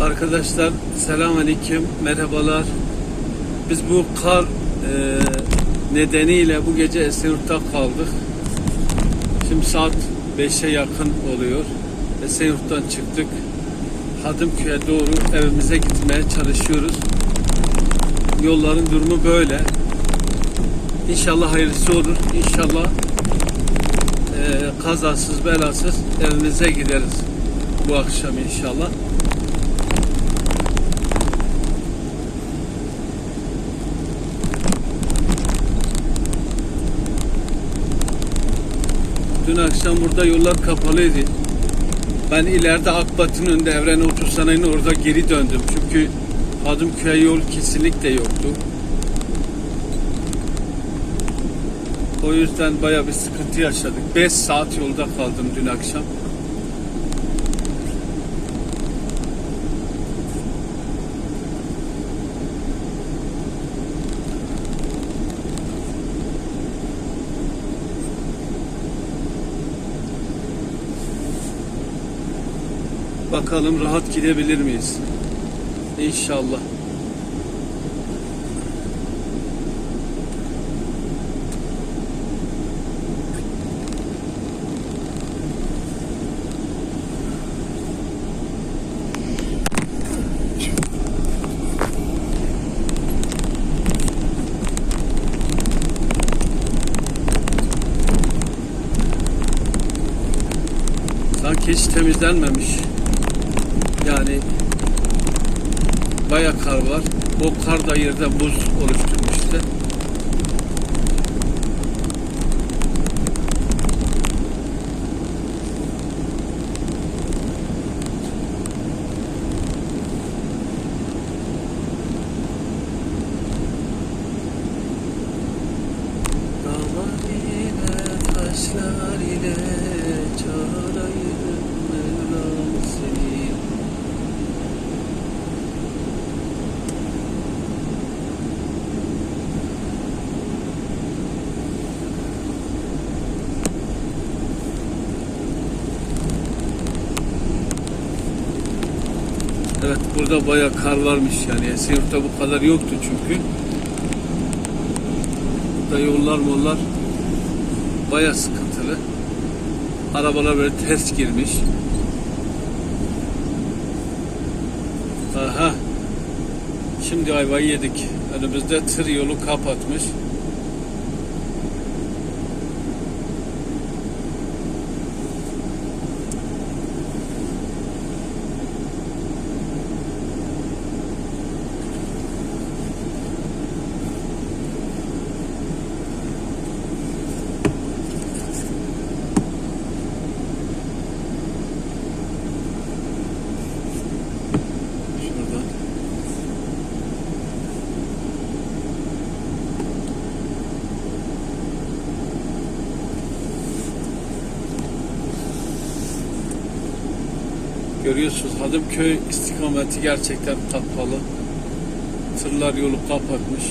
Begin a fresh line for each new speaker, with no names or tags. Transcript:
Arkadaşlar selamünaleyküm, merhabalar. Biz bu kar e, nedeniyle bu gece Esenyurt'ta kaldık. Şimdi saat 5'e yakın oluyor. Esenyurt'tan çıktık. Hadımköy'e doğru evimize gitmeye çalışıyoruz. Yolların durumu böyle. İnşallah hayırlısı olur. İnşallah e, kazasız belasız evimize gideriz bu akşam inşallah. Dün akşam burada yollar kapalıydı. Ben ileride Akbat'ın önünde Evren Otosanayı'nın orada geri döndüm. Çünkü Hadımköy'e yol kesinlikle yoktu. O yüzden baya bir sıkıntı yaşadık. 5 saat yolda kaldım dün akşam. Bakalım rahat gidebilir miyiz? İnşallah. Sanki hiç temizlenmemiş. Yani baya kar var. O kar da yerde buz oluşturmuştu. Evet burada bayağı kar varmış yani Esenyurt'ta bu kadar yoktu çünkü. Burada yollar mollar bayağı sıkıntılı. Arabalar böyle ters girmiş. Aha. Şimdi ayvayı yedik. Önümüzde tır yolu kapatmış. Görüyorsunuz Hadımköy istikameti gerçekten kapalı. Tırlar yolu kapatmış.